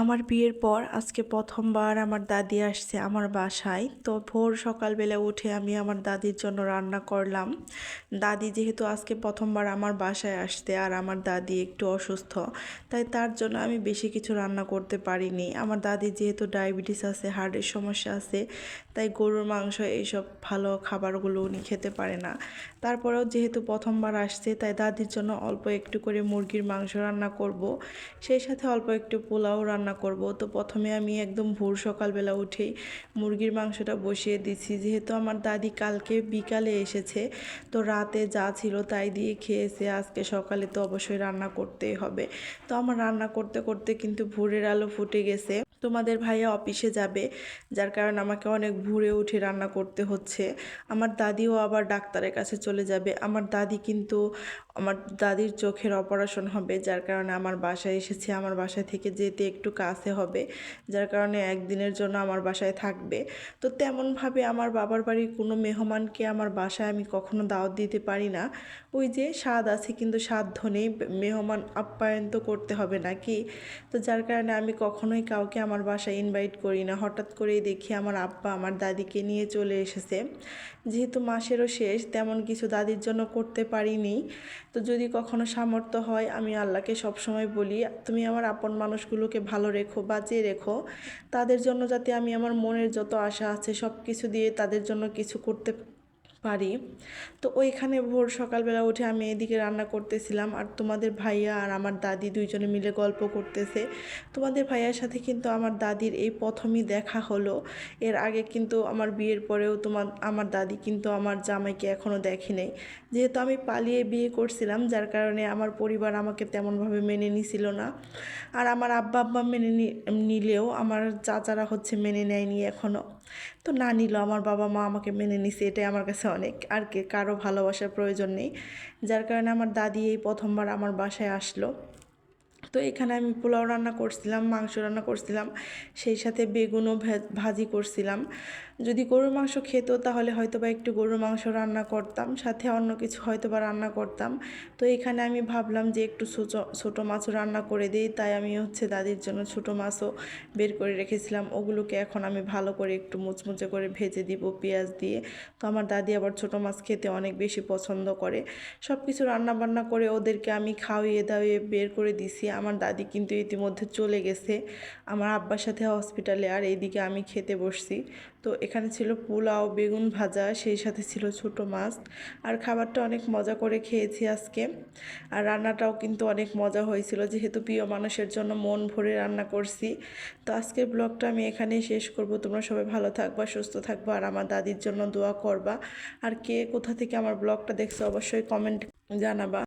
আমার বিয়ের পর আজকে প্রথমবার আমার দাদি আসছে আমার বাসায়। তো ভোর সকালবেলা উঠে আমি আমার দাদির জন্য রান্না করলাম। দাদি যেহেতু আজকে প্রথমবার আমার বাসায় আসতে আর আমার দাদি একটু অসুস্থ, তাই তার জন্য আমি বেশি কিছু রান্না করতে পারিনি। আমার দাদি যেহেতু ডায়াবেটিস আছে হার্টের সমস্যা আছে, তাই গরুর মাংস এইসব ভালো খাবারগুলো উনি খেতে পারে না। তারপরেও যেহেতু প্রথমবার আসছে, তাই দাদির জন্য অল্প একটু করে মুরগির মাংস রান্না করব। সেই সাথে অল্প একটু পোলাও রান্না করব। তো প্রথমে আমি একদম ভোর সকালবেলা উঠেই মুরগির মাংসটা বসিয়ে দিছি যেহেতু আমার দাদি কালকে বিকালে এসেছে, তো রাতে যা ছিল তাই দিয়ে খেয়েছে। আজকে সকালে তো অবশ্যই রান্না করতেই হবে। তো আমার রান্না করতে করতে কিন্তু ভোরের আলো ফুটে গেছে। তোমাদের ভাইয়া অফিসে যাবে, যার কারণে আমাকে অনেক ভোরে উঠে রান্না করতে হচ্ছে। আমার দাদিও আবার ডাক্তারের কাছে চলে যাবে। আমার দাদি কিন্তু, আমার দাদির চোখের অপারেশন হবে, যার কারণে আমার বাসায় এসেছে। আমার বাসায় থেকে যেতে একটু কাছে হবে, যার কারণে একদিনের জন্য আমার বাসায় থাকবে। তো তেমনভাবে আমার বাবার বাড়ির কোনো মেহমানকে আমার বাসায় আমি কখনো দাওয়াত দিতে পারি না। ওই যে স্বাদ আছে, কিন্তু সাধ্য নেই, মেহমান আপ্যায়ন তো করতে হবে নাকি? তো যার কারণে আমি কখনোই কাউকে আমার বাসায় ইনভাইট করি না। হঠাৎ করেই দেখি আমার আব্বা আমার দাদিকে নিয়ে চলে এসেছে। যেহেতু মাসেরও শেষ, তেমন কিছু দাদির জন্য করতে পারিনি। তো যদি কখনো সামর্থ্য হয়, আমি আল্লাহকে সবসময় বলি, তুমি আমার আপন মানুষগুলোকে ভালো রেখো বাঁচিয়ে রেখো, তাদের জন্য যাতে আমি আমার মনের যত আশা আছে সব কিছু দিয়ে তাদের জন্য কিছু করতে পারি। তো ওইখানে ভোর সকালবেলা উঠে আমি এদিকে রান্না করতেছিলাম আর তোমাদের ভাইয়া আর আমার দাদি দুইজনে মিলে গল্প করতেছে। তোমাদের ভাইয়ার সাথে কিন্তু আমার দাদির এই প্রথমই দেখা হলো। এর আগে কিন্তু আমার বিয়ের পরেও তোমার, আমার দাদি কিন্তু আমার জামাইকে এখনও দেখে নেই। যেহেতু আমি পালিয়ে বিয়ে করছিলাম, যার কারণে আমার পরিবার আমাকে তেমনভাবে মেনে নিছিল না। আর আমার আব্বা আব্বা মেনে নিলেও আমার চাচারা হচ্ছে মেনে নেয়নি এখনও তো না নিল। আমার বাবা মা আমাকে মেনে নিছে, এটাই আমার কাছে অনেক। আর কে, কারও ভালোবাসার প্রয়োজন নেই। যার কারণে আমার দাদি এই প্রথমবার আমার বাসায় আসলো। তো এখানে আমি পোলাও রান্না করছিলাম, মাংস রান্না করছিলাম, সেই সাথে বেগুনও ভাজি করছিলাম। যদি গরুর মাংস খেত তাহলে হয়তো বা একটু গরুর মাংস রান্না করতাম, সাথে অন্য কিছু হয়তো বা রান্না করতাম। তো এখানে আমি ভাবলাম যে একটু ছোটো মাছও রান্না করে দিই, তাই আমি হচ্ছে দাদির জন্য ছোটো মাছও বের করে রেখেছিলাম। ওগুলোকে এখন আমি ভালো করে একটু মুচমুচে করে ভেজে দিব পেঁয়াজ দিয়ে। তো আমার দাদি আবার ছোটো মাছ খেতে অনেক বেশি পছন্দ করে। সব কিছু রান্না বান্না করে ওদেরকে আমি খাওয়িয়ে দাওয়িয়ে বের করে দিছি। আমার দাদি কিন্তু ইতিমধ্যে চলে গেছে। আমার আব্বার সাথে হসপিটালে আর এইদিকে আমি খেতে বসছি। তো এখানে ছিল পোলাও, বেগুন ভাজা, সেই সাথে ছিল ছোট মাছ। আর খাবারটা অনেক মজা করে খেয়েছি আজকে। আর রান্নাটাও কিন্তু অনেক মজা হয়েছিল। যেহেতু প্রিয় মানুষের জন্য মন ভরে রান্না করছি। তো আজকের ব্লগটা আমি এখানেই শেষ করব। তোমরা সবাই ভালো থাকবা, সুস্থ থাকবা, আর আমার দাদির জন্য দোয়া করবা। আর কে কোথা থেকে আমার ব্লগটা দেখছ অবশ্যই কমেন্ট জানাবা।